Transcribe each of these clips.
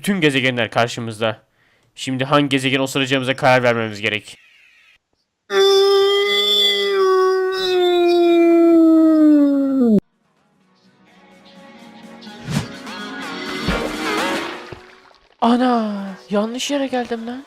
Bütün gezegenler karşımızda. Şimdi hangi gezegen osuracağımıza karar vermemiz gerek. Ana yanlış yere geldim lan.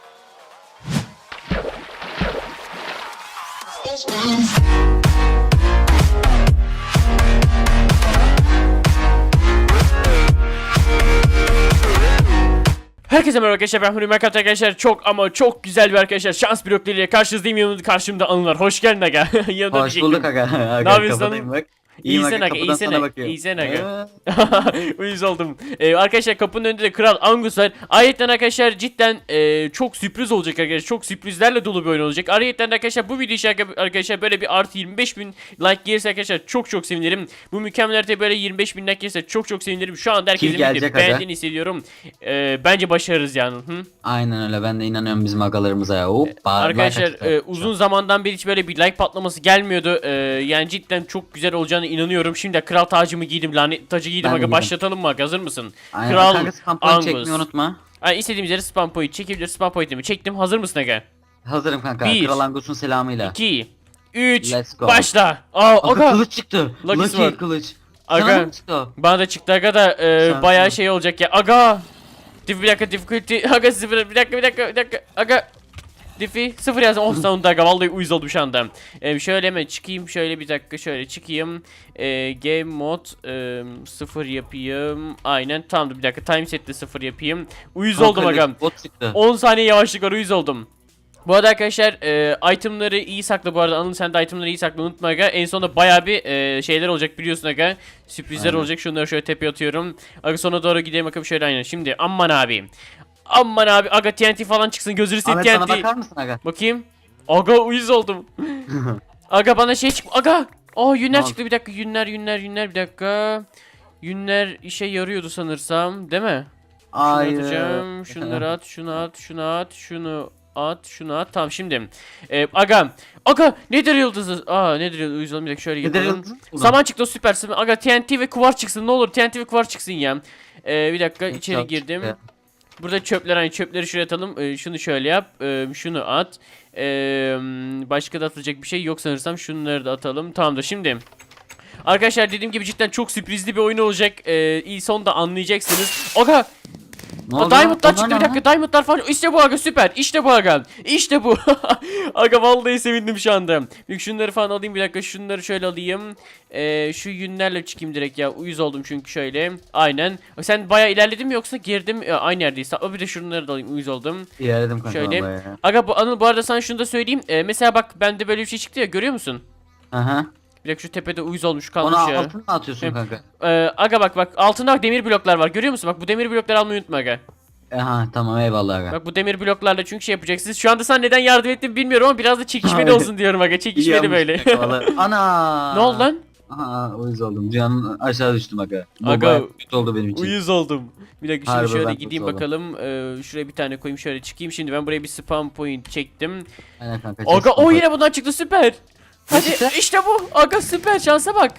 Herkese merhaba arkadaşlar ben Huri Merkat arkadaşlar çok ama çok güzel bir arkadaşlar şans blokleriyle karşınızdayım yanımda karşımda anılar hoş geldin aga yanımda Hoş bulduk aga. aga Ne yapıyorsun kapıdayım lan? bak. İyisin aga, iyisin aga, iyisin aga. Ee, Uyuz oldum. Ee, arkadaşlar kapının önünde de Kral Angus var. Ayetten arkadaşlar cidden e, çok sürpriz olacak arkadaşlar. Çok sürprizlerle dolu bir oyun olacak. Ayetten arkadaşlar bu video için arkadaşlar böyle bir artı 25 bin like gelirse arkadaşlar çok çok sevinirim. Bu mükemmel haritaya böyle 25 bin like gelirse çok çok sevinirim. Şu anda herkesin aga? beğendiğini hissediyorum. Ee, bence başarırız yani. Hı? Aynen öyle ben de inanıyorum bizim agalarımıza ya. Hoppa. Arkadaşlar e, uzun zamandan beri hiç böyle bir like patlaması gelmiyordu. E, yani cidden çok güzel olacağına inanıyorum. Şimdi de kral tacımı giydim, lanet tacı giydim. Ben Aga giydim. başlatalım mı? Hazır mısın? Aynen. Kral Kanka spam point Angus. çekmeyi unutma. Yani istediğimiz yere spam point çekebiliriz. Spam point'imi çektim. Hazır mısın aga? Hazırım kanka. Bir. Kral Angus'un selamıyla. 2 3 Let's go. Başla. Aa Aga, aga. kılıç çıktı. Lucky Lucky, sword. kılıç. Aga. Sana da mı çıktı o? Bana da çıktı aga da e, Şanslı. bayağı şey olacak ya. Aga. Dif bir dakika difficulty. Aga sıfır. Bir dakika bir dakika bir dakika. Aga. Diffi sıfır yazdım. Oh sonunda aga vallahi uyuz oldum şu anda. Ee, şöyle hemen çıkayım. Şöyle bir dakika şöyle çıkayım. Ee, game mod e, sıfır yapayım. Aynen tamamdır bir dakika. Time set'te sıfır yapayım. Uyuz Kanka, oldum aga. Bot çıktı. 10 saniye yavaşlık var uyuz oldum. Bu arada arkadaşlar e, itemları iyi sakla bu arada Anıl sen de itemları iyi sakla unutma aga. En sonunda baya bir e, şeyler olacak biliyorsun aga. Sürprizler Aynen. olacak şunları şöyle tepeye atıyorum. Aga sonra doğru gidelim bakalım şöyle aynen. Şimdi aman abi. Aman abi aga TNT falan çıksın gözünü seveyim Ahmet sana TNT. bakar mısın aga? Bakayım. Aga uyuz oldum. aga bana şey çık. Aga. Oh yünler çıktı bir dakika yünler yünler yünler bir dakika. Yünler işe yarıyordu sanırsam değil mi? Şunu atacağım. Şunları at, şunu at, şunu at, şunu at, şunu at. Tamam şimdi. Ee, aga. Aga nedir yıldızı? Aa nedir yıldızı? Uyuzalım bir dakika şöyle Nedir yapalım. yıldızı? Ulan. Saman çıktı süpersin. Aga TNT ve kuvar çıksın ne olur TNT ve kuvar çıksın ya. Ee, bir dakika içeri çıktı. Burada çöpler aynı çöpleri şuraya atalım. Ee, şunu şöyle yap. Ee, şunu at. Ee, başka da atılacak bir şey yok sanırsam. Şunları da atalım. Tamamdır şimdi. Arkadaşlar dediğim gibi cidden çok sürprizli bir oyun olacak. Ee, iyi sonunda anlayacaksınız. Aga Ne Aa, oldu? Diamond'lar Onlar çıktı ne bir dakika. lan? Diamond'lar falan. İşte bu aga süper. İşte bu aga. İşte bu. aga vallahi sevindim şu anda. Bir şunları falan alayım bir dakika. Şunları şöyle alayım. Ee, şu yünlerle çıkayım direkt ya. Uyuz oldum çünkü şöyle. Aynen. Sen bayağı ilerledin mi yoksa girdim e, aynı yerdeyiz. Aa, bir de şunları da alayım. Uyuz oldum. İlerledim kanka Şöyle. vallahi ya. Aga bu Anıl bu arada sana şunu da söyleyeyim. Ee, mesela bak bende böyle bir şey çıktı ya görüyor musun? Aha. Bir dakika şu tepede uyuz olmuş kalmış ya. altına atıyorsun Hem- kanka? Ee, aga bak bak altında demir bloklar var. Görüyor musun? Bak bu demir blokları almayı unutma aga. Aha tamam eyvallah aga. Bak bu demir bloklarla çünkü şey yapacaksınız. Şu anda sana neden yardım ettim bilmiyorum ama biraz da çekişmeli Aynen. olsun diyorum aga. Çekişmeli böyle. vallahi. Ana. ne oldu lan? Aha uyuz oldum. Dünyanın aşağı düştüm aga. Bu Aga, bayağı kötü oldu benim için. Uyuz oldum. Bir dakika şimdi Harbi şöyle ben gideyim bakalım. Ee, şuraya bir tane koyayım şöyle çıkayım. Şimdi ben buraya bir spam point çektim. Aynen kanka. Aga o yine bundan çıktı süper. Hadi çıktı? işte bu. Aga süper şansa bak.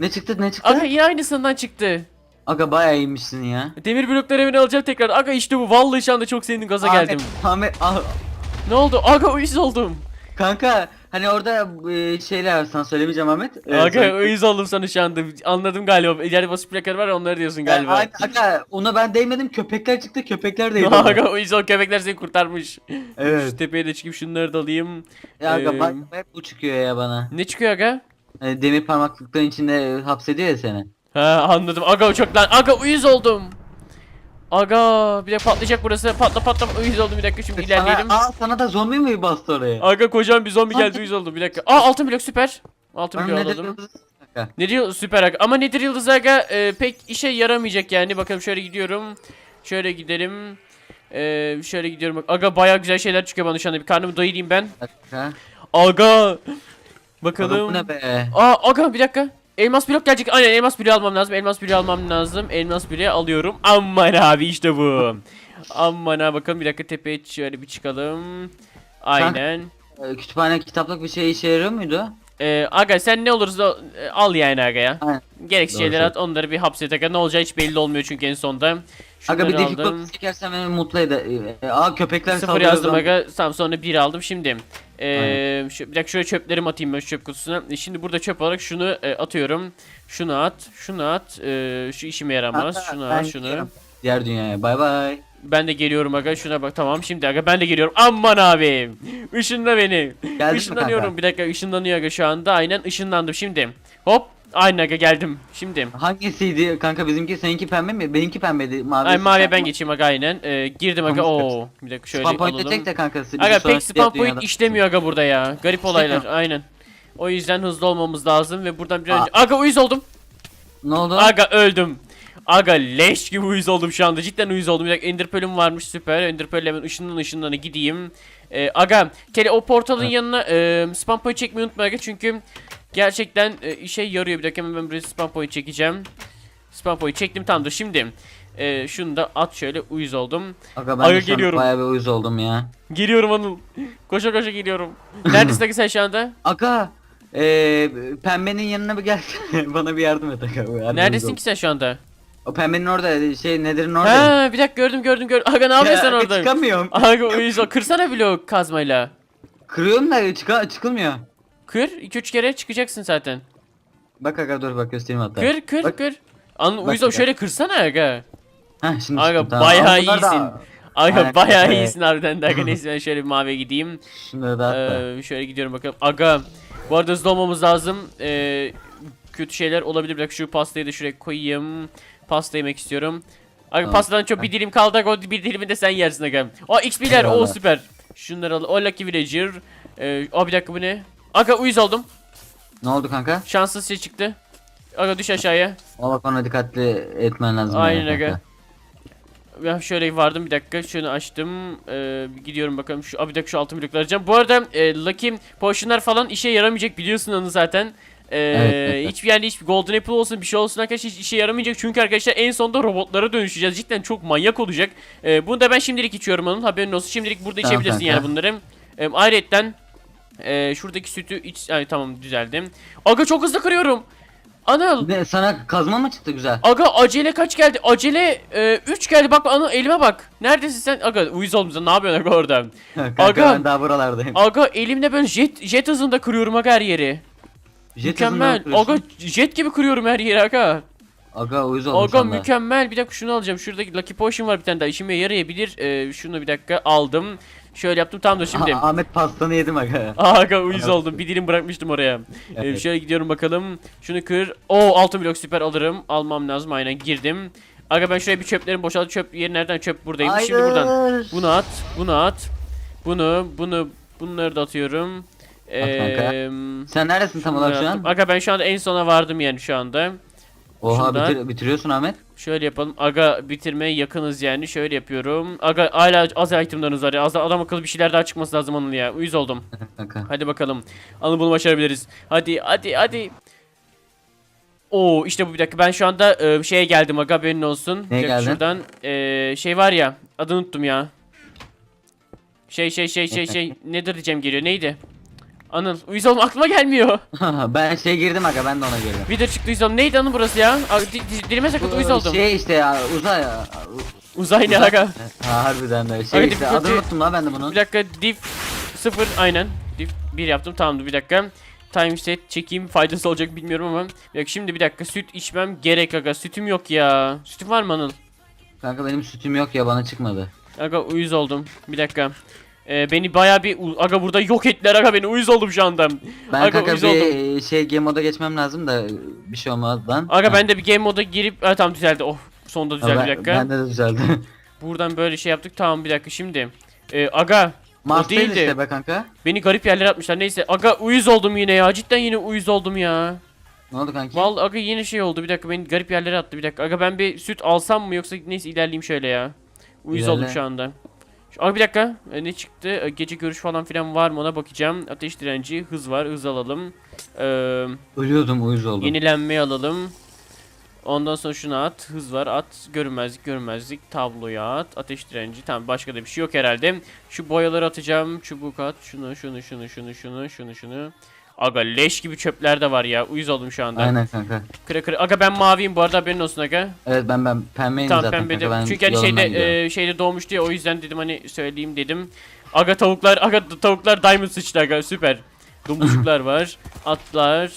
Ne çıktı ne çıktı? Aga Aga, yine aynısından çıktı. bayağı iyiymişsin ya. Demir blokları evine alacağım tekrar. Aga işte bu. Vallahi şu anda çok sevindim gaza geldim. Ahmet, Ahmet ah, Ne oldu? Aga uyuz oldum. kanka hani orada e, şeyler var sana söylemeyeceğim Ahmet. Ee, Aga söyle- uyuz oldum sana şu anda. Anladım galiba. İleride basıp plakaları var ya, onları diyorsun Ee, galiba. aynen, aga ona ben değmedim köpekler çıktı köpekler değdi. Aga uyuz ol köpekler seni kurtarmış. Şu evet. tepeye de çıkıp şunları da alayım. Ya aga Ee, bak hep bu çıkıyor ya bana. Ne çıkıyor aga? Hani demir parmaklıkların içinde hapsediyor ya seni. Ha anladım. Aga uçak lan. Aga uyuz oldum. Aga bir de patlayacak burası. Patla patla. Uyuz oldum bir dakika şimdi ilerleyelim. Sana, aa sana da zombi mi bastı oraya? Aga kocaman bir zombi geldi uyuz oldum bir dakika. Aa altın blok süper. Altın blok ne dedi? Kanka. Nedir süper aga. Ama nedir yıldız aga e, pek işe yaramayacak yani. Bakalım şöyle gidiyorum. Şöyle gidelim. E, şöyle gidiyorum. Aga baya güzel şeyler çıkıyor bana şu anda. Bir karnımı doyurayım ben. Aga. Bakalım. bu ne be? Aa aga bir dakika. Elmas blok gelecek. Aynen elmas bloğu almam lazım. Elmas bloğu almam lazım. Elmas bloğu alıyorum. Aman abi işte bu. Aman ha bakalım bir dakika tepeye şöyle bir çıkalım. Aynen. Ee, Kütüphane kitaplık bir şey işe yarıyor muydu? Ee, aga sen ne olursa al yani aga ya. Aynen. Gereksiz Doğru şeyler at onları bir hapse taka. Ne olacağı hiç belli olmuyor çünkü en sonda. Aga bir Şunları difficulty aldım. çekersen beni mutlu eder. Ee, Aa köpekler Sıfır saldırıyor yazdım aga. Tamam sonra bir aldım. Şimdi ee, şu, bir dakika şöyle çöplerimi atayım ben şu çöp kutusuna. E, Şimdi burada çöp olarak şunu e, atıyorum. Şunu at, şunu at. E, şu işime yaramaz. Hatta Şunu ben at, şunu. gidiyorum. Diğer dünyaya bay bay. Ben de geliyorum aga. Şuna bak tamam. Şimdi aga ben de geliyorum. Aman abi. Işınla beni. Geldin mi Işınlanıyorum. kanka? Bir dakika ışınlanıyor aga şu anda. Aynen ışınlandım şimdi. Hop. Aynen aga geldim. Şimdi. Hangisiydi kanka bizimki seninki pembe mi? Benimki pembeydi mavi. Ay maviye ben geçeyim aga aynen. E, girdim aga. Tamam, Oo. Bir dakika şöyle point alalım. çek de kanka. Aga pek diğer point işlemiyor aga burada ya. Garip olaylar aynen. O yüzden hızlı olmamız lazım ve buradan bir önce... Aga uyuz oldum. Ne oldu? Aga öldüm. Aga leş gibi uyuz oldum şu anda. Cidden uyuz oldum. Bir dakika Ender Pearl'üm varmış süper. Ender Pearl'le hemen ışından ışınlarına gideyim. Ee, aga kele o portalın yanına e, spam point çekmeyi unutma aga çünkü gerçekten e, işe yarıyor. Bir dakika hemen ben buraya spam point çekeceğim. Spam point çektim tamamdır. Şimdi e, şunu da at şöyle uyuz oldum. Aga ben Aga geliyorum. bayağı bir uyuz oldum ya. Geliyorum Anıl. Koşa koşa geliyorum. Neredesin aga sen şu anda? Aga eee pembenin yanına bir gel. Bana bir yardım et aga. Uyuz Neredesin oldum. ki sen şu anda? O pembenin orada şey nedir'in orada. Ha bir dakika gördüm gördüm gördüm. Aga ne yapıyorsun orada? Çıkamıyorum. Aga uyuz ol. Kırsana blok kazmayla. Kırıyorum da çıka çıkılmıyor. Kır 2-3 kere çıkacaksın zaten. Bak aga dur bak göstereyim hatta. Kır kır Bak. kır. Bak ol aga. şöyle kırsana aga. Heh şimdi Aga çıktı, tamam. bayağı bunlar da- iyisin. Aga Aynen, bayağı evet. iyisin harbiden de aga neyse ben şöyle bir maviye gideyim. Da. Ee, şöyle gidiyorum bakalım. Aga bu arada hızlı olmamız lazım. Ee, kötü şeyler olabilir. Dakika şu pastayı da şuraya koyayım. Pasta yemek istiyorum. Aga Tamam. pastadan çok bir dilim kaldı. O bir dilimi de sen yersin aga. O XP'ler o süper. Şunları al. O Lucky Villager. Ee, o bir dakika bu ne? Aga uyuz oldum. Ne oldu kanka? Şanssız şey çıktı. Aga düş aşağıya. Bak ona dikkatli etmen lazım. Aynen yani aga. Ben şöyle vardım bir dakika şunu açtım Ee, gidiyorum bakalım şu abi bir dakika şu altın blokları alacağım. Bu arada e, Lucky Potion'lar falan işe yaramayacak biliyorsun onu zaten. Ee, Evet, evet. hiçbir yani hiçbir Golden Apple olsun bir şey olsun arkadaşlar hiç işe yaramayacak çünkü arkadaşlar en sonunda robotlara dönüşeceğiz cidden çok manyak olacak. Ee, bunu da ben şimdilik içiyorum onun haberin olsun şimdilik burada Tamam içebilirsin kanka. yani bunları. Ee, ayrıyetten e, şuradaki sütü iç ay tamam düzeldim. Aga çok hızlı kırıyorum. Anıl. Ne sana kazma mı çıktı güzel? Aga acele kaç geldi? Acele 3 geldi. Bak ana elime bak. Neredesin sen? Aga uyuz oldum. Ne yapıyorsun aga orada? kanka Aga. ben daha buralardayım. Aga elimle böyle jet jet hızında kırıyorum aga her yeri. Jet mükemmel. Aga jet gibi kırıyorum her yeri aga. Aga uyuz oldum Aga mükemmel. Bir dakika şunu alacağım. Şuradaki Lucky Potion var bir tane daha. İşime yarayabilir. Ee, şunu bir dakika aldım. Şöyle yaptım. Tamam da şimdi. Aha, Ahmet pastanı yedim aga. Aga uyuz oldum. Bir dilim bırakmıştım oraya. Ee, Evet. şöyle gidiyorum bakalım. Şunu kır. Oo altın blok süper alırım. Almam lazım. Aynen girdim. Aga ben şuraya bir çöplerimi boşalt. Çöp yeri nereden çöp buradayım. Şimdi buradan. Hayır. Bunu at. Bunu at. Bunu bunu bunları da atıyorum. Ee, Sen neredesin tam olarak şu an? Aga ben şu anda en sona vardım yani şu anda. Oha şundan. bitir- bitiriyorsun Ahmet. Şöyle yapalım. Aga bitirmeye yakınız yani. Şöyle yapıyorum. Aga hala az itemlarınız var ya. Az adam akıllı bir şeyler daha çıkması lazım onun ya. Uyuz oldum. Hadi bakalım. Anıl bunu başarabiliriz. Hadi hadi hadi. Oo işte bu bir dakika ben şu anda e, şeye geldim aga haberin olsun. Neye geldin? Şuradan e, şey var ya adını unuttum ya. Şey şey şey şey şey nedir diyeceğim geliyor neydi? Anıl uyuz olma aklıma gelmiyor. ben şey girdim aga ben de ona girdim. Video çıktı uyuz. Neydi Anıl burası ya? A, di, di, dilime sakın uyuz oldum. Şey işte ya uzay ya. Uzay ne aga? Ha harbiden de. Şey Aga, işte adını unuttum la ben de bunun. Bir dakika diff 0 aynen. Diff 1 yaptım tamamdır bir dakika. Time set çekeyim faydası olacak bilmiyorum ama. Bir dakika şimdi bir dakika süt içmem gerek aga. Sütüm yok ya. Sütüm var mı Anıl? Kanka benim sütüm yok ya bana çıkmadı. Aga uyuz oldum. Bir dakika. Ee, beni baya bir aga burada yok ettiler aga beni uyuz oldum şu anda. Ben aga kanka bir oldum. şey game moda geçmem lazım da bir şey olmadan. Aga Ha, ben de bir game moda girip ha, tamam düzeldi. Oh sonunda düzeldi ben- bir dakika. Bende de düzeldi. Buradan böyle şey yaptık tamam bir dakika şimdi. Ee, aga Mars'tayız değildi. işte be kanka. beni garip yerlere atmışlar neyse. Aga uyuz oldum yine ya cidden yine uyuz oldum ya. Ne oldu kanki? Vallahi aga yeni şey oldu bir dakika beni garip yerlere attı bir dakika. Aga ben bir süt alsam mı yoksa neyse ilerleyeyim şöyle ya. Uyuz İlerle. oldum şu anda. Aga bir dakika E, ne çıktı? E, Gece görüş falan filan var mı ona bakacağım. Ateş direnci hız var hız alalım. Ee, Ölüyordum uyuz oldum. yenilenme alalım. Ondan sonra şunu at. Hız var at. Görünmezlik görünmezlik. Tabloya at. Ateş direnci. Tamam başka da bir şey yok herhalde. Şu boyaları atacağım. Çubuk at. Şunu şunu şunu şunu şunu şunu şunu. Aga leş gibi çöpler de var ya. Uyuz oldum şu anda. Aynen kanka. Kıra kıra. Aga ben maviyim bu arada haberin olsun aga. Evet ben ben pembeyim Tamam zaten pembe kanka. Ben Çünkü hani şeyde e, şeyde doğmuştu ya o yüzden dedim hani söyleyeyim dedim. Aga tavuklar aga tavuklar diamond sıçtı aga süper. Domuzcuklar var. Atlar.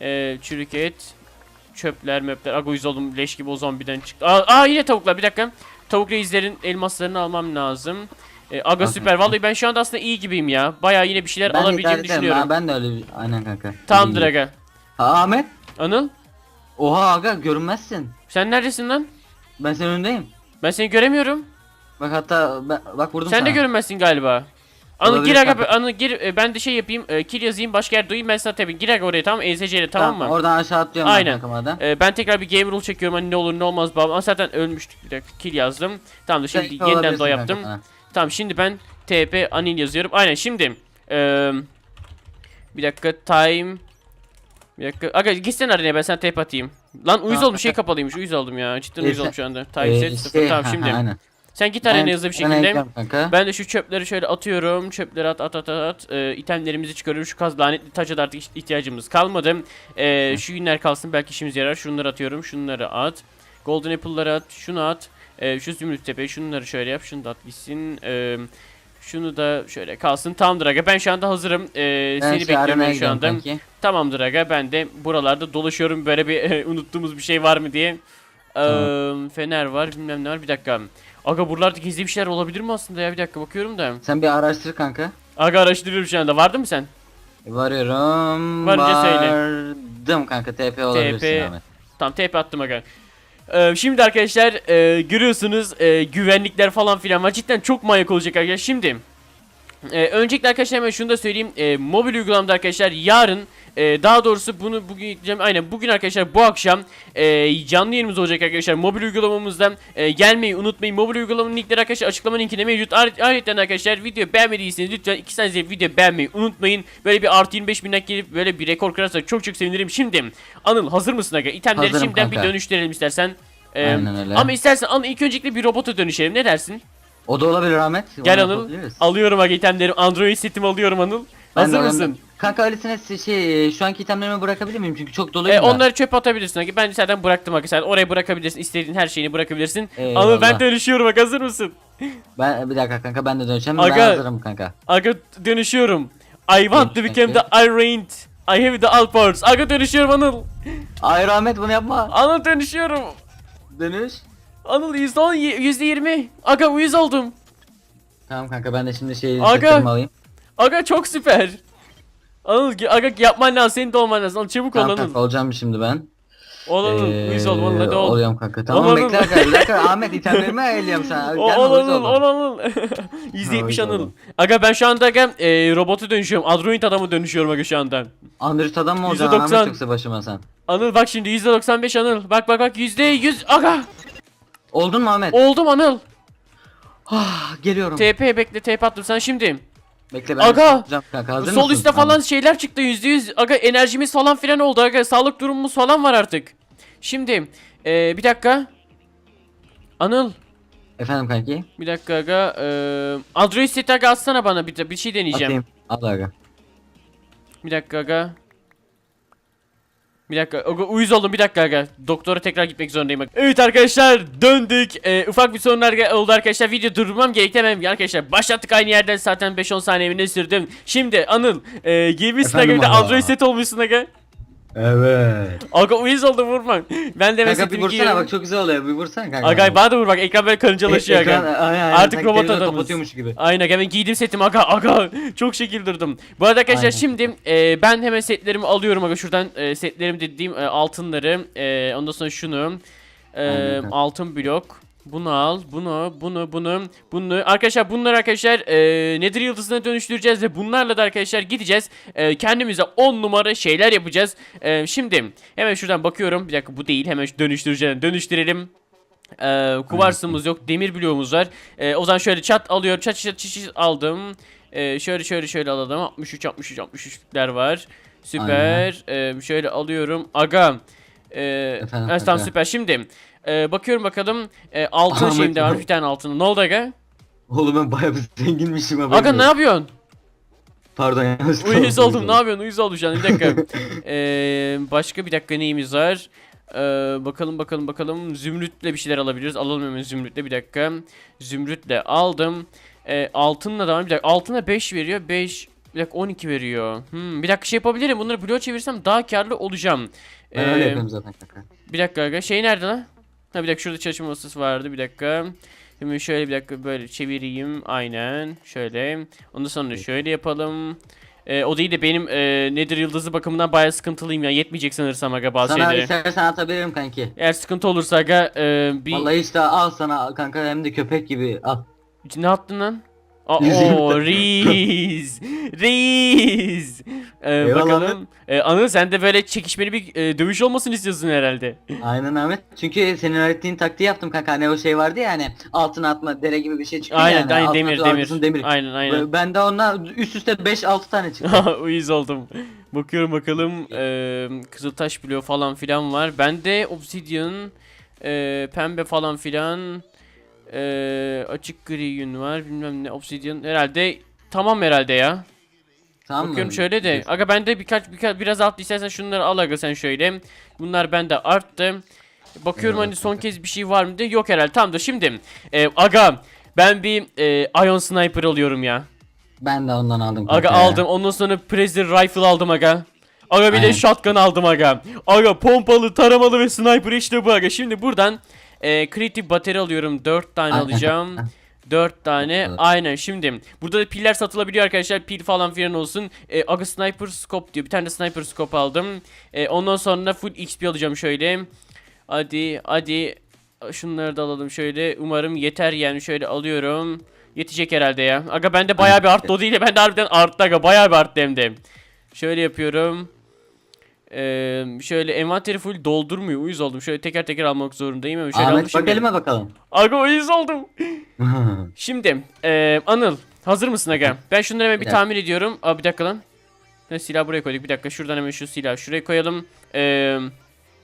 E, çürük et. Çöpler möpler. Aga uyuz oldum leş gibi o zombiden çıktı. Aa, aa yine tavuklar bir dakika. Tavuk reislerin elmaslarını almam lazım. E, aga süper. Vallahi ben şu anda aslında iyi gibiyim ya. Bayağı yine bir şeyler ben idare alabileceğimi ederim. düşünüyorum. Ha, ben de öyle bir... Aynen kanka. Tamamdır İyi. aga. Ha, Ahmet. Anıl Oha aga görünmezsin. sen neredesin lan? Ben senin önündeyim. Ben seni göremiyorum. Bak hatta ben, bak vurdum Sen sana. de görünmezsin galiba. Anıl Olabilir gir aga kanka. Anıl gir e, ben de şey yapayım e, kill yazayım başka yerde duyayım ben sana tabii gir aga oraya tamam EZC ile tamam, mı? Oradan aşağı atlıyorum Aynen. ben kanka madem. E, ben tekrar bir game rule çekiyorum hani ne olur ne olmaz babam ama zaten ölmüştük bir dakika kill yazdım. Tamam da şimdi Sen yeniden olabilirsin doğa kanka yaptım. Tamam şimdi ben TP Anil yazıyorum. Aynen şimdi e, bir dakika time bir dakika. Aga gitsene arenaya ben sana TP atayım. Lan uyuz oldum şey kapalıymış uyuz oldum ya cidden E, uyuz sen- oldum şu anda. Time Ee, set sıfır şey, tamam şimdi. aynen. Sen git arenaya hızlı bir şekilde. Ben de şu çöpleri şöyle atıyorum. Çöpleri at at at at. Ee, itemlerimizi çıkarıyorum. Şu kaz lanetli taca da artık iht- ihtiyacımız kalmadı. Ee, şu günler kalsın belki işimize yarar. Şunları atıyorum. Şunları at. Golden apple'ları at. Şunu at. Ee, şu zümrüt tepe. Şunları şöyle yap. Şunu da at gitsin. Ee, şunu da şöyle kalsın. Tamamdır aga. Ben şu anda hazırım. Ben seni bekliyorum ben şu anda. kanki. Tamamdır aga. Ben de buralarda dolaşıyorum. Böyle bir unuttuğumuz bir şey var mı diye. Tamam. fener var. Bilmem ne var. Bir dakika. Aga buralarda gizli bir şeyler olabilir mi aslında ya? Bir dakika bakıyorum da. Sen bir araştır kanka. Aga araştırıyorum şu anda. Vardı mı sen? Varıyorum. Varınca söyle. Vardım kanka TP olabilirsin TP. Ahmet. Tamam TP attım aga. Ee, şimdi arkadaşlar e, görüyorsunuz e, güvenlikler falan filan var. Cidden çok manyak olacak arkadaşlar. Şimdi e, öncelikle arkadaşlar hemen şunu da söyleyeyim. E, mobil uygulamada arkadaşlar yarın e, daha doğrusu bunu bugün yükleyeceğim. Aynen bugün arkadaşlar bu akşam e, canlı yayınımız olacak arkadaşlar. Mobil uygulamamızdan e, gelmeyi unutmayın. Mobil uygulamanın linkleri arkadaşlar açıklama linkinde mevcut. Ayrıca arkadaşlar video beğenmediyseniz lütfen 2 saniye video beğenmeyi unutmayın. Böyle bir artı 25 bin like gelip böyle bir rekor kırarsak çok çok sevinirim. Şimdi Anıl hazır mısın aga? İtemleri Hazırım şimdiden kanka. bir dönüştürelim istersen. Ee, Aynen öyle. Ama istersen Anıl ilk öncelikle bir robota dönüşelim. Ne dersin? O da olabilir Ahmet. Gel Onu Anıl. yapabiliriz. Alıyorum aga itemleri. Android setimi alıyorum Anıl. Ben Hazır de mısın? Kanka öylesine si- şey şu anki itemlerimi bırakabilir miyim? Çünkü çok E, doluyum da. onları çöpe atabilirsin. Aga. Ben zaten bıraktım aga. Sen oraya bırakabilirsin. İstediğin her şeyini bırakabilirsin. Eyvallah. Anıl ben dönüşüyorum aga. Hazır mısın? Ben bir dakika kanka ben de döneceğim. Aga. Ben hazırım kanka. Aga dönüşüyorum. I want to Dönüş become the Iron I have the all powers. Aga dönüşüyorum Anıl. Hayır Ahmet bunu yapma. Anıl dönüşüyorum. Dönüş. Anıl %10 %20. Aga uyuz oldum. Tamam kanka ben de şimdi şey Aga. setlerimi alayım. Aga çok süper. Anıl aga yapman lazım. Senin de olman lazım. Anıl çabuk ol Tamam Anıl. kanka olacağım şimdi ben. Ol Anıl. Ee, Uyuz ol Anıl hadi ol. Oluyorum kanka. Tamam Ol, bekle kanka. Bir dakika Ahmet itemlerimi ayarlayacağım sana. O- Gelme Ol uyuz Anıl oldum. ol Anıl. %70 uyuz Anıl. Aga ben şu anda aga e, robota dönüşüyorum. Android adamı dönüşüyorum aga şu anda. Android adam mı olacaksın %90. Ahmet yoksa başıma sen? Anıl bak şimdi %95 Anıl. Bak bak bak %100 aga. Oldun mu Ahmet? Oldum Anıl. Ah, geliyorum. TP bekle TP attım sana şimdi. Bekle ben Aga. kanka. Hazır Sol mısın? üstte falan şeyler çıktı %100. Aga enerjimiz falan filan oldu aga. Sağlık durumumuz falan var artık. Şimdi e, bir dakika. Anıl. Efendim kanki? Bir dakika aga. E, Android seti aga atsana bana bir, bir şey deneyeceğim. Atayım. Al aga. Bir dakika aga. Bir dakika. Aga, uyuz oldum bir dakika aga. Doktora tekrar gitmek zorundayım. Evet arkadaşlar döndük. Ee, ufak bir sorunlar oldu arkadaşlar. Video durdurmam gerekti hemen arkadaşlar. Başlattık aynı yerden zaten 5-10 saniye ne sürdüm. Şimdi Anıl. E, giymişsin aga bir de. Android set olmuşsun aga. Evet. Aga uyuz oldum vurma. Ben de hemen Kanka bir vursana bak çok güzel oluyor. Bir vursana kanka. Aga bana da vur bak ekran böyle karıncalaşıyor Ekran- aga. aynen, aynen. Artık robot adamız. kapatıyormuş gibi. Aynen ben giydim setimi aga aga çok şekil durdum. Bu arada arkadaşlar Aynen. şimdi e, ben hemen setlerimi alıyorum aga şuradan e, setlerim dediğim e, altınları e, ondan sonra şunu e, Aynen. altın blok bunu al bunu bunu bunu bunu arkadaşlar bunları arkadaşlar e, nedir yıldızına dönüştüreceğiz ve bunlarla da arkadaşlar gideceğiz e, kendimize 10 numara şeyler yapacağız. E, şimdi hemen şuradan bakıyorum bir dakika bu değil hemen dönüştüreceğim dönüştürelim. Ee, kuvarsımız yok, demir bloğumuz var. Ee, o zaman şöyle çat alıyor, çat çat çat, çat aldım. Ee, şöyle şöyle şöyle alalım. 63 63 63'ler var. Süper. Ee, şöyle alıyorum. Aga. Ee, Efendim, aga. süper. Şimdi e, bakıyorum bakalım. E, altın Ahmet şeyimde var Bey. bir tane altın. Ne oldu aga? Oğlum ben bayağı bir zenginmişim haberin Aga yok. ne yapıyorsun? Pardon yanlış. Uyuz oldum ne yapıyorsun uyuz oldum şu an bir dakika. Ee, başka bir dakika neyimiz var? Ee, bakalım bakalım bakalım zümrütle bir şeyler alabiliriz. Alalım hemen zümrütle bir dakika. Zümrütle aldım. Ee, altınla da var bir dakika. Altına 5 veriyor 5 bir dakika 12 veriyor. Hmm, bir dakika şey yapabilirim. Bunları bloğa çevirsem daha karlı olacağım. Ben öyle Ee, yapıyorum zaten kanka. bir dakika aga şey nerede lan? Ha bir dakika şurada çalışma masası vardı bir dakika. Şimdi şöyle bir dakika böyle çevireyim aynen şöyle. Ondan sonra şöyle yapalım. Ee, o değil de benim e, nedir yıldızı bakımından bayağı sıkıntılıyım ya yetmeyecek sanırsam aga bazı Sana şeyleri. istersen atabilirim kanki. Eğer sıkıntı olursa aga e, bir Vallahi işte al sana kanka hem de köpek gibi al. ne yaptın lan? Oo reis. Reis. Ee, Eyvallah bakalım. Ee, Anıl sen de böyle çekişmeli bir e, dövüş olmasını istiyorsun herhalde. Aynen Ahmet. Çünkü senin öğrettiğin taktiği yaptım kanka. Hani o şey vardı ya hani altına atma dere gibi bir şey çıkıyor Aynen yani. aynen Altına demir atıyor, arkasına demir. Aynen aynen. Ben de ondan üst üste 5-6 tane çıktı. Uyuz oldum. Bakıyorum bakalım eee Kızıltaş bloğu falan filan var. Bende obsidian, eee, pembe falan filan, eee, açık gri yün var. Bilmem ne obsidian herhalde tamam herhalde ya. tamam Bakıyorum mı? şöyle de. Aga bende birkaç, birkaç biraz alt istersen şunları al aga sen şöyle. Bunlar bende arttı. Bakıyorum Evet, hani son kez bir şey var mı diye. Yok herhalde. Tamamdır. Şimdi eee, aga ben bir eee, Ion Sniper alıyorum ya. Ben de ondan aldım Aga ya. aldım. Ondan sonra Predator Rifle aldım aga. Aga bir de Aynen. shotgun aldım aga. Aga pompalı, taramalı ve sniper işte bu aga. Şimdi buradan e, creative battery alıyorum. 4 tane alacağım. 4 tane. Aynen şimdi. Burada da piller satılabiliyor arkadaşlar. Pil falan filan olsun. E, aga sniper scope diyor. Bir tane de sniper scope aldım. E, ondan sonra full XP alacağım şöyle. Hadi hadi. Şunları da alalım şöyle. Umarım yeter yani şöyle alıyorum. Yetecek herhalde ya. Aga bende bayağı bir arttı o değil de bende harbiden arttı aga. Bayağı bir arttı hem de. Şöyle yapıyorum. Ee, şöyle envanteri full doldurmuyor. Uyuz oldum. Şöyle teker teker almak zorundayım. Ama şöyle Ahmet bak elime bakalım. Aga uyuz oldum. Şimdi ee, Anıl hazır mısın aga? Ben şunları hemen bir Bir dakika. tamir ediyorum. Aa bir dakika lan. Ha, silah buraya koyduk. Bir dakika şuradan hemen şu silahı şuraya koyalım. Ee,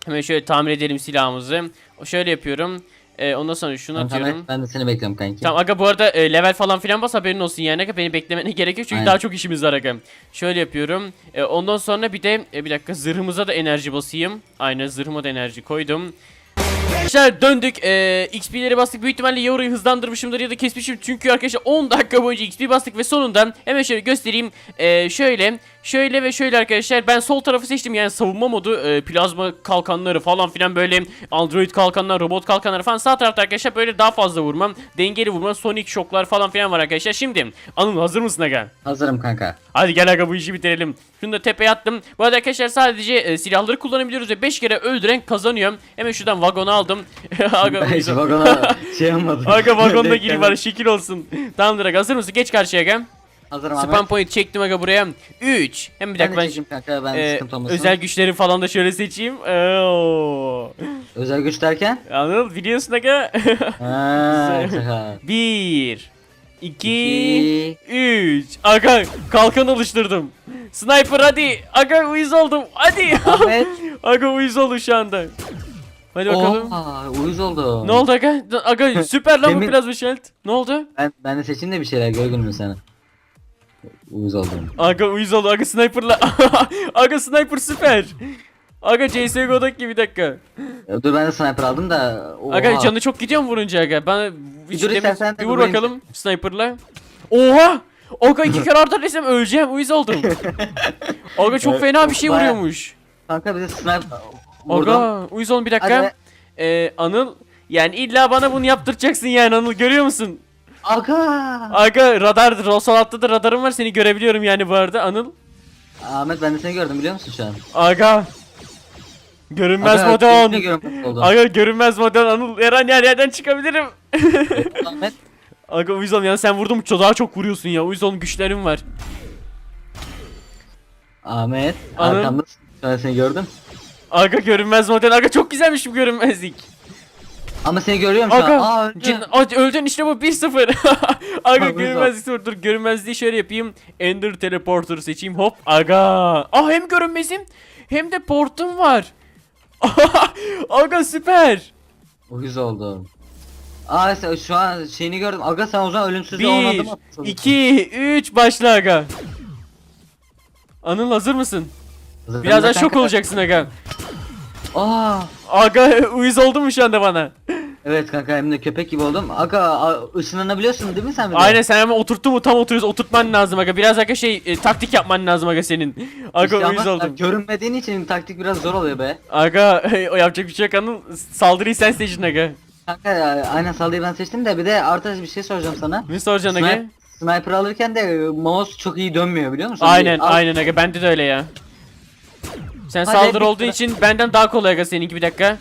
hemen şöyle tamir edelim silahımızı. O şöyle yapıyorum. Ee, ondan sonra şunu Tamam, atıyorum. Ahmet, ben de seni bekliyorum kanki. Tamam aga bu arada e, level falan filan bas haberin olsun yani aga beni beklemene gerek yok çünkü Aynen. daha çok işimiz var aga. Şöyle yapıyorum. E, ondan sonra bir de e, bir dakika zırhımıza da enerji basayım. Aynen zırhıma da enerji koydum. Arkadaşlar döndük. E, XP'leri bastık. Büyük ihtimalle ya orayı hızlandırmışımdır ya da kesmişim. Çünkü arkadaşlar 10 dakika boyunca XP bastık ve sonunda hemen şöyle göstereyim. E, şöyle, şöyle ve şöyle arkadaşlar. Ben sol tarafı seçtim yani savunma modu. e, plazma kalkanları falan filan böyle android kalkanlar, robot kalkanları falan. Sağ tarafta arkadaşlar böyle daha fazla vurmam. Dengeli vurma, sonic şoklar falan filan var arkadaşlar. Şimdi Anıl hazır mısın aga? Hazırım kanka. Hadi gel aga bu işi bitirelim. Şunu da tepeye attım. Bu arada arkadaşlar sadece e, silahları kullanabiliyoruz ve 5 kere öldüren kazanıyor. Hemen şuradan vagonu aldım. aga, Ben işte bak ona şey yapmadım. aga vagonda gireyim bari şekil olsun. Tamamdır aga hazır mısın? Geç karşıya aga. Hazırım Ahmet. Spam point çektim aga buraya. 3. Hem bir Ben dakika ben, çekeyim kanka ben e, özel güçleri falan da şöyle seçeyim. Oo. Özel güç derken? Anıl biliyorsun aga. Ha. 1 2 İki. 3 Aga kalkan oluşturdum. Sniper hadi. Aga uyuz oldum. Hadi. Ahmet. Aga uyuz oldu şu anda. Hadi bakalım. Oha uyuz oldu. Ne oldu aga? Aga süper lan bu Demin- plazma şelt. Ne oldu? Ben, ben de seçeyim de bir şeyler gör günümü sana. Uyuz oldum. Aga uyuz oldu. Aga sniperla. aga sniper süper. Aga CSGO'daki gibi bir dakika. Ya Dur ben de sniper aldım da. Oha. Aga canı çok gidiyor mu vurunca aga? Ben hiç dur demin- istersen de bir vur vurayım. bakalım sniperla. Oha! Aga iki kere arda desem öleceğim uyuz oldum. Aga çok fena bir şey baya- vuruyormuş. Kanka bize sniper. Aga uyuz oldum bir dakika. Hadi. Ee, Anıl yani illa bana bunu yaptıracaksın yani Anıl görüyor musun? Aga. Aga radar sol altta da radarım var seni görebiliyorum yani bu arada Anıl. Ahmet ben de seni gördüm biliyor musun şu an? Aga. Görünmez Aga, modon. oldum. Aga görünmez modon Anıl her an yer yerden çıkabilirim. Ahmet. Aga uyuz oldum yani sen vurdum çok daha çok vuruyorsun ya uyuz oldum güçlerim var. Ahmet. Anıl. Arkamdasın. Şu an seni gördüm. Aga görünmez model aga çok güzelmiş bu görünmezlik. Ama seni görüyorum şu an. Aga Aa öldü. cin, Aa, öldün işte bu 1-0. aga görünmezlik sıfır dur görünmezliği şöyle yapayım. Ender Teleporter seçeyim hop aga. Ah hem görünmezim hem de portum var. aga süper. Uyuz oldum. Aa sen şu an şeyini gördüm. Aga sen o zaman ölümsüzlüğe on adım 1 atmışsın. 2 3 başla aga. Anıl hazır mısın? Birazdan şok olacaksın aga. Aa. Aga uyuz oldun mu şu anda bana? Evet kanka hem de köpek gibi oldum. Aga ışınlanabiliyorsun değil mi sen bir de? Aynen sen hemen oturttun mu tam oturuyoruz oturtman lazım aga. Biraz aga şey e, taktik yapman lazım aga senin. Aga İşte uyuz ama oldum. görünmediğin için taktik biraz zor oluyor be. Aga o yapacak bir şey yok Anıl. Saldırıyı sen seçin aga. Kanka ya, aynen saldırıyı ben seçtim de bir de artı bir şey soracağım sana. Ne soracaksın aga? Sniper, sniper alırken de e, mouse çok iyi dönmüyor biliyor musun? Aynen Bir aynen aga bende de öyle ya. Sen Hadi olduğu sıra- için benden daha kolay aga seninki bir dakika.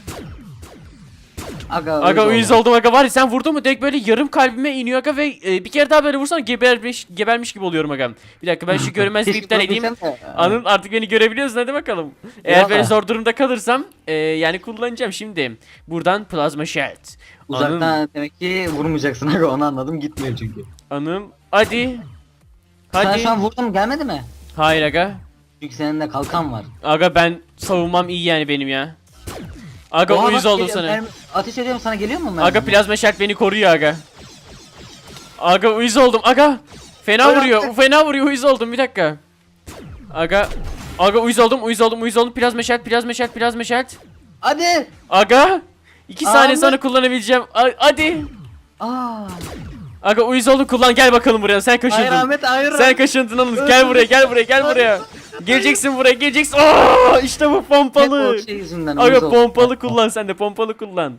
Aga, Aga uyuz uyuz oldum. aga var ya sen vurdun mu direkt böyle yarım kalbime iniyor aga ve e, bir kere daha böyle vursam gebermiş gebermiş gibi oluyorum aga. Bir dakika ben şu görünmez bir Keşke iptal edeyim. de. Anın artık beni görebiliyorsun hadi bakalım. Eğer böyle zor durumda kalırsam e, yani kullanacağım şimdi. Buradan plazma shot. Anın, Uzaktan demek ki vurmayacaksın aga onu anladım gitmiyor çünkü. anın hadi. Sen Hadi. şu an vurdun gelmedi mi? Hayır aga. Çünkü senin de kalkan var. Aga ben savunmam iyi yani benim ya. Aga Oha, uyuz bak, oldum sana. mermi- Ateş ediyorum sana geliyor mu? Aga plazma şart beni koruyor aga. Aga uyuz oldum aga. Fena Öyle vuruyor. Fena vuruyor uyuz oldum bir dakika. Aga. Aga uyuz oldum uyuz oldum uyuz oldum. Plazma şart plazma şart plazma şart. Hadi. Aga. 2 saniye Ahmet. sonra kullanabileceğim. A- hadi. Aa. Aga uyuz oldum kullan gel bakalım buraya sen kaşındın. Hayır Ahmet hayır. Sen kaşındın oğlum gel buraya gel buraya gel buraya. Geleceksin buraya geleceksin. Aa, işte bu Hep pompalı. o şey yüzünden. uyuz Aga pompalı kullan sen de pompalı kullan.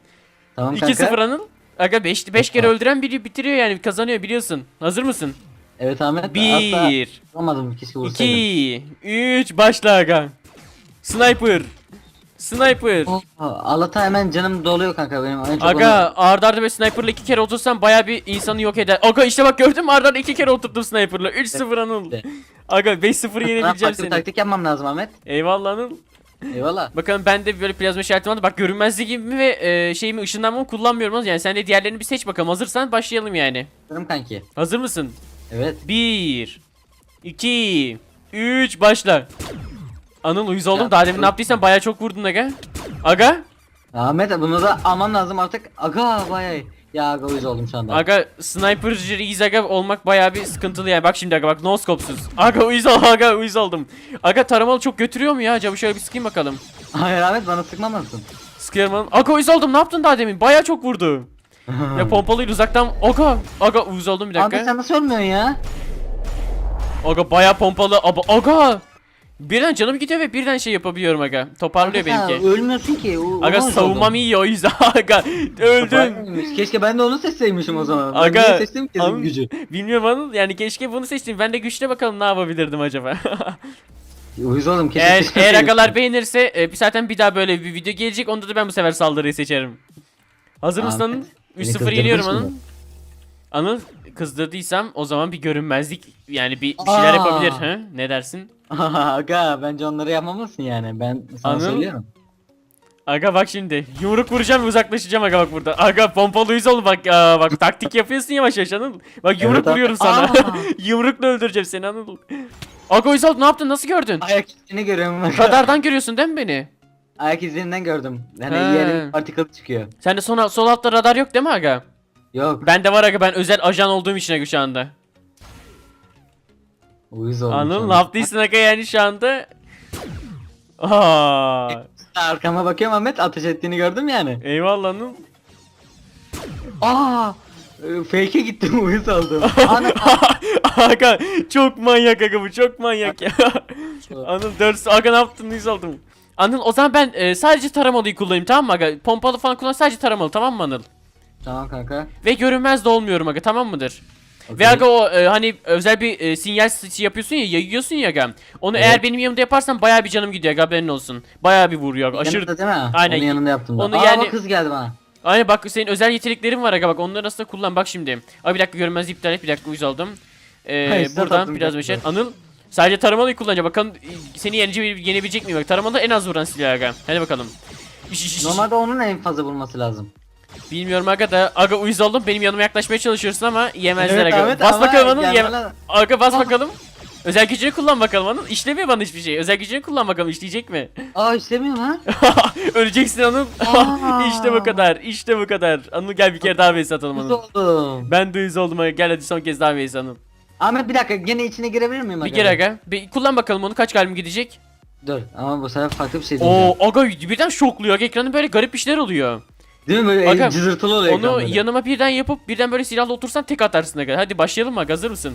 Tamam kanka. 2-0 Anıl. Aga 5 5 kere öldüren biri bitiriyor yani kazanıyor biliyorsun. Hazır mısın? Evet Ahmet. Hatta 1 Vuramadım keşke vursaydım. 2 3 başla aga. Sniper. Sniper. Oh, Allah'tan hemen canım doluyor kanka benim. En çok Aga arda arda böyle sniperla iki kere otursan baya bir insanı yok eder. Aga işte bak gördün mü arda arda iki kere oturttum sniperla. 3-0 Anıl. Evet. Aga 5-0 onu... yenebileceğim farklı seni. taktik yapmam lazım Ahmet. Eyvallah Anıl. Eyvallah. Bakalım ben de böyle plazma işaretim vardı. Bak görünmezliğimi ve e, şeyimi ışınlanmamı kullanmıyorum. Yani sen de diğerlerini bir seç bakalım. Hazırsan başlayalım yani. Canım kanki. Hazır mısın? Evet. 1 2 3 başla. Anıl uyuz oldum. Ya, Daha demin ne yaptıysan baya çok vurdun aga. Aga? Ahmet bunu da alman lazım artık. Aga vay. Ya aga uyuz oldum şu anda. Aga sniperci reis aga olmak baya bir sıkıntılı yani. Bak şimdi aga bak no scope'suz. Aga uyuz oldum aga uyuz oldum. Aga taramalı çok götürüyor mu ya acaba şöyle bir sıkayım bakalım. Hayır Ahmet bana sıkmamasın. Sıkıyorum Anıl. Aga uyuz oldum ne yaptın daha demin? Baya çok vurdu. Ya pompalıyla uzaktan aga aga uyuz oldum bir dakika. sen nasıl ölmüyorsun ya? Aga baya pompalı aga. Birden canım gidiyor ve birden şey yapabiliyorum aga. Toparlıyor benimki. Ölmüyorsun ki. o- Aga savunmam iyi o yüzden aga öldüm. Keşke ben de onu seçseymişim o zaman. Aga, Ben niye seçtim ki am- gücü? Bilmiyorum Anıl yani keşke bunu seçtim. Ben de güçle bakalım ne yapabilirdim acaba. Uyuz oldum keşke eğer, eğer agalar beğenirse e, bir zaten bir daha böyle bir video gelecek. Onda da ben bu sefer saldırıyı seçerim. Hazır mısın Anıl? Ahmet, beni 3-0 kızdırdın yeniyorum. Anıl. Anıl kızdırdıysam o zaman bir görünmezlik yani bir, şeyler Aa. yapabilir. He? Ne dersin? Aga bence onları yapmamalısın yani. Ben sana Anıl? söylüyorum. Aga bak şimdi yumruk vuracağım ve uzaklaşacağım aga bak burada. Aga pompalı yüz ol bak aa, bak taktik yapıyorsun yavaş yavaş Anıl. Bak yumruk Evet, vuruyorum sana. Aa. Yumrukla öldüreceğim seni Anıl. Aga ol ne yaptın nasıl gördün? Ayak izini görüyorum. Radardan görüyorsun değil mi beni? Ayak izlerinden gördüm. Yani He. yerin particle çıkıyor. Sende son, sol altta radar yok değil mi aga? Yok. Bende var aga ben özel ajan olduğum için aga şu anda. Uyuz oldum. Anıl şu ne an. yaptıysın aga yani şu anda? Aa, Arkama bakıyorum Ahmet ateş ettiğini gördüm yani. eyvallah Anıl. Aa! e, Fake'e gittim uyuz oldum. Ana. aga çok manyak aga bu çok manyak ya. Anıl 4 aga ne yaptın yüz oldum. Anıl o zaman ben e, sadece taramalıyı kullanayım tamam mı aga? Pompalı falan kullan sadece taramalı tamam mı Anıl? Tamam kanka. Ve görünmez de olmuyorum aga tamam mıdır? Ve Okey. aga o e, hani özel bir e, sinyal s- yapıyorsun ya yayıyorsun ya aga. Onu Evet. eğer benim yanımda yaparsan bayağı bir canım gidiyor aga haberin olsun. Bayağı bir vuruyor aga. Aşırı Yanında değil mi? Aynen. Onun yanında yaptım da. Onu Aa, yani- kız geldi bana. Aynen bak senin özel yeteneklerin var aga bak onları aslında kullan bak şimdi. Abi bir dakika görünmez iptal et bir dakika uyuz aldım. Ee, Hayır, buradan biraz bir meşer. Anıl sadece taramalıyı kullanacak bakalım seni yenici, yenebilecek miyim bak taramalı en az vuran silah aga. Hadi bakalım. Normalde onun en fazla bulması lazım. Bilmiyorum aga da aga uyuz oldum benim yanıma yaklaşmaya çalışıyorsun ama yemezler Evet, aga. Ahmet, bas bakalım Anıl yem- lan. Aga bas Ah. bakalım. Özel gücünü kullan bakalım Anıl. İşlemiyor bana hiçbir şey. Özel gücünü kullan bakalım işleyecek mi? Aa istemiyor ha. Öleceksin Anıl. İşte bu kadar. İşte bu kadar. Anıl gel bir kere daha base atalım Anıl. oldum. Ben de uyuz oldum aga. Gel hadi son kez daha base Anıl. Ahmet bir dakika gene içine girebilir miyim? Bir aga? gir aga. Bir kullan bakalım onu kaç kalbim gidecek? Dur ama bu sefer farklı bir şey diyeceğim. Oo aga birden şokluyor. Aga ekranın böyle garip bir şeyler oluyor. Değil mi böyle el cızırtılı oluyor Onu böyle. yanıma birden yapıp birden böyle silahla otursan tek atarsın aga. Hadi başlayalım aga hazır mısın?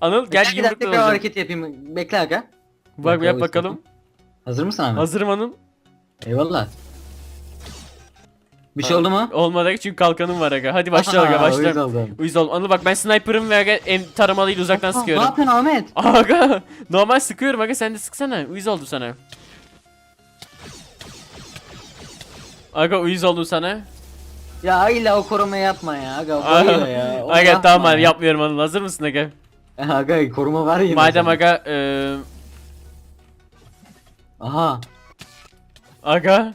Anıl gel Bir dakika, yumrukla tekrar hareket yapayım. Bekle aga. Bak Bekle, yap o bakalım. Hazır mısın Ahmet? Hazırım Anıl. Eyvallah. Bir şey oldu mu? Olmadı aga çünkü kalkanım var aga. Hadi başla aga Aha, başla. oldum. Uyuz oldum. Anıl bak ben sniper'ım ve aga em taramalıyla uzaktan Aa, Ne sıkıyorum. yapıyorsun Ahmet? Aga normal sıkıyorum aga sen de sıksana. Uyuz oldu sana. Aga uyuz oldum sana. Ya illa o koruma yapma ya. Aga bayıyor ya. Onu aga yapma tamam ya. yapmıyorum Anıl hazır mısın aga? Aga koruma var yine. Madem aga eee Aha. aga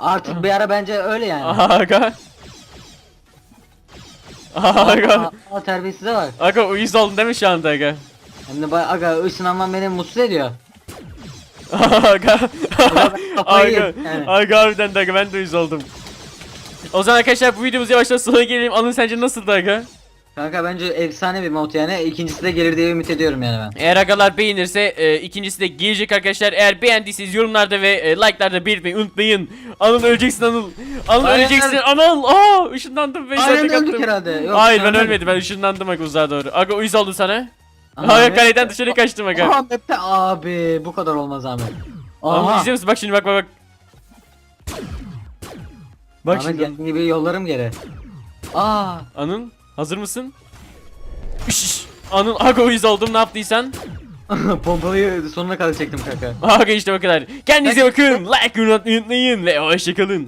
Artık bir ara bence öyle yani. aga aga Aa, aa, terbiyesize bak. aga uyuz oldun değil mi şu anda aga? Hem de bay- aga ışınlanman beni mutsuz ediyor. Aga aga aga harbiden de aga ben de oldum. O zaman arkadaşlar bu videomuz yavaştan sonuna gelelim. Anıl sence nasıldı aga? Kanka bence efsane bir mod yani. İkincisi de gelir diye ümit ediyorum yani ben. Eğer agalar beğenirse e, ikincisi de gelecek arkadaşlar. Eğer beğendiyseniz yorumlarda ve e, like'larda belirtmeyi unutmayın. Anıl öleceksin Anıl. Anıl Aynen. öleceksin Anıl. Aa ışınlandım ve Aynen öldük attım. herhalde. Yok, Hayır ben ölmedim ben ışınlandım aga uzağa doğru. Aga uyuz oldum sana. Aha, evet. kaleden dışarı kaçtım aga. Ahmet de abi bu kadar olmaz Ahmet. Ama Aha. izliyor musun? Bak şimdi bak bak bak. Bak Ahmet şimdi. geldiğin gibi yollarım geri. Aa. Anıl hazır mısın? Üş. Anıl aga uyuz oldum ne yaptıysan. Pompalıyı sonuna kadar çektim kanka. Aga işte o kadar. Kendinize bakın. Like unutmayın ve hoşçakalın.